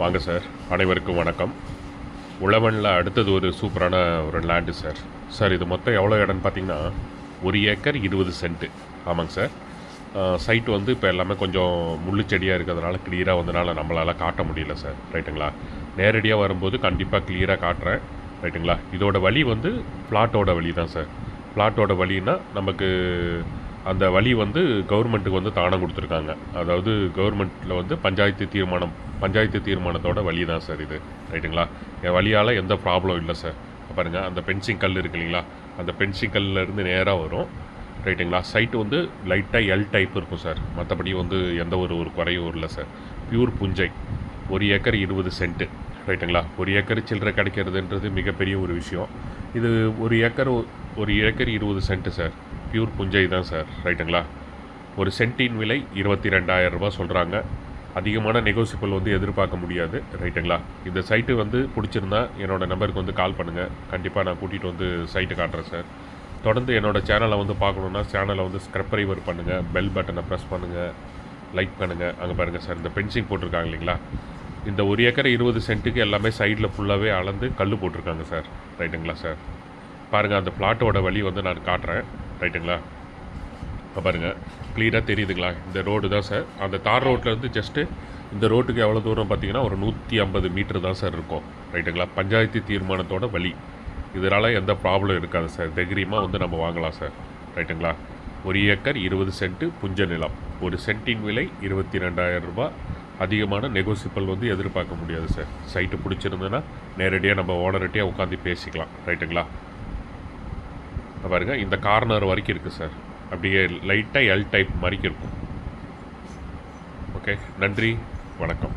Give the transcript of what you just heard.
வாங்க சார் அனைவருக்கும் வணக்கம். உழவனில் அடுத்தது ஒரு சூப்பரான ஒரு லேண்டு சார் சார் இது மொத்தம் எவ்வளோ இடம்னு பார்த்தீங்கன்னா ஒரு ஏக்கர் இருபது சென்ட்டு ஆமாங்க சார் சைட் வந்து இப்போ எல்லாமே கொஞ்சம் முள்ளு செடியாக இருக்கிறதுனால கிளியராக வந்தனால நம்மளால் காட்ட முடியல சார் ரைட்டுங்களா நேரடியாக வரும்போது கண்டிப்பாக கிளியராக காட்டுறேன். ரைட்டுங்களா இதோட வழி வந்து ஃப்ளாட்டோட வழி தான் சார் ஃப்ளாட்டோட வழின்னா நமக்கு அந்த வழி வந்து கவர்மெண்ட்டுக்கு வந்து தானம் கொடுத்துருக்காங்க. அதாவது கவர்மெண்ட்டில் வந்து பஞ்சாயத்து தீர்மானம் பஞ்சாயத்து தீர்மானத்தோட வழி தான் சார் இது. ரைட்டுங்களா? என் வழியால் எந்த ப்ராப்ளம் இல்லை சார். பாருங்கள் அந்த பென்சிங் கல் இருக்கு இல்லைங்களா? அந்த பென்சிங் கல்லேருந்து நேராக வரும். ரைட்டுங்களா? சைட்டு வந்து லைட்டாக எல் டைப் இருக்கும் சார். மற்றபடி வந்து எந்த ஒரு ஒரு குறையும் இல்லை சார். பியூர் புஞ்சை. ஒரு ஏக்கர் இருபது சென்ட்டு ரைட்டுங்களா? ஒரு ஏக்கர் சில்லறை கிடைக்கிறதுன்றது மிகப்பெரிய ஒரு விஷயம். இது ஒரு ஏக்கர் ஒரு ஏக்கர் இருபது சென்ட்டு சார். பியூர் புஞ்சை தான் சார் ரைட்டுங்களா ஒரு சென்ட்டின் விலை இருபத்தி ரெண்டாயிரம் ரூபா சொல்கிறாங்க அதிகமான நெகோசியபிள் வந்து எதிர்பார்க்க முடியாது. ரைட்டுங்களா இந்த சைட்டு வந்து பிடிச்சிருந்தா என்னோடய நம்பருக்கு வந்து கால் பண்ணுங்கள் கண்டிப்பாக நான் கூட்டிகிட்டு வந்து சைட்டு காட்டுறேன் சார் தொடர்ந்து என்னோட சேனலை வந்து பார்க்கணுன்னா சேனலை வந்து ஸ்க்ரப்பரைவர் பண்ணுங்கள் பெல் பட்டனை ப்ரெஸ் பண்ணுங்கள் லைக் பண்ணுங்கள் அங்கே பாருங்கள் சார் இந்த பென்சிங் போட்டிருக்காங்க இல்லைங்களா? இந்த ஒரு ஏக்கர் இருபது சென்ட்டுக்கு எல்லாமே சைடில் ஃபுல்லாகவே அளந்து கல் போட்டிருக்காங்க சார் ரைட்டுங்களா சார் பாருங்கள் அந்த பிளாட்டோட வழி வந்து நான் காட்டுறேன். ரைட்டுங்களா இப்போ பாருங்கள் க்ளியராக தெரியுதுங்களா? இந்த ரோடு தான் சார் அந்த தார் ரோட்லேருந்து ஜஸ்ட்டு இந்த ரோட்டுக்கு எவ்வளோ தூரம் பார்த்தீங்கன்னா ஒரு நூற்றி ஐம்பது மீட்டர் தான் சார் இருக்கும். ரைட்டுங்களா பஞ்சாயத்து தீர்மானத்தோட வழி. இதனால் எந்த ப்ராப்ளம் இருக்காது சார் தைரியமாக வந்து நம்ம வாங்கலாம் சார் ரைட்டுங்களா ஒரு ஏக்கர் இருபது சென்ட்டு புஞ்ச நிலம். ஒரு சென்ட்டின் விலை இருபத்தி ரெண்டாயிரம் ரூபாய். அதிகமான நெகோசியபிள் வந்து எதிர்பார்க்க முடியாது சார் சைட்டு பிடிச்சிருந்ததுன்னா நேரடியாக நம்ம ஓனர்கிட்டயே உட்காந்து பேசிக்கலாம். ரைட்டுங்களா பாருங்க இந்த கார்னர் வரைக்கும் இருக்குது சார் அப்படியே லைட்டாக எல் டைப் மாதிரி இருக்கும். ஓகே நன்றி வணக்கம்.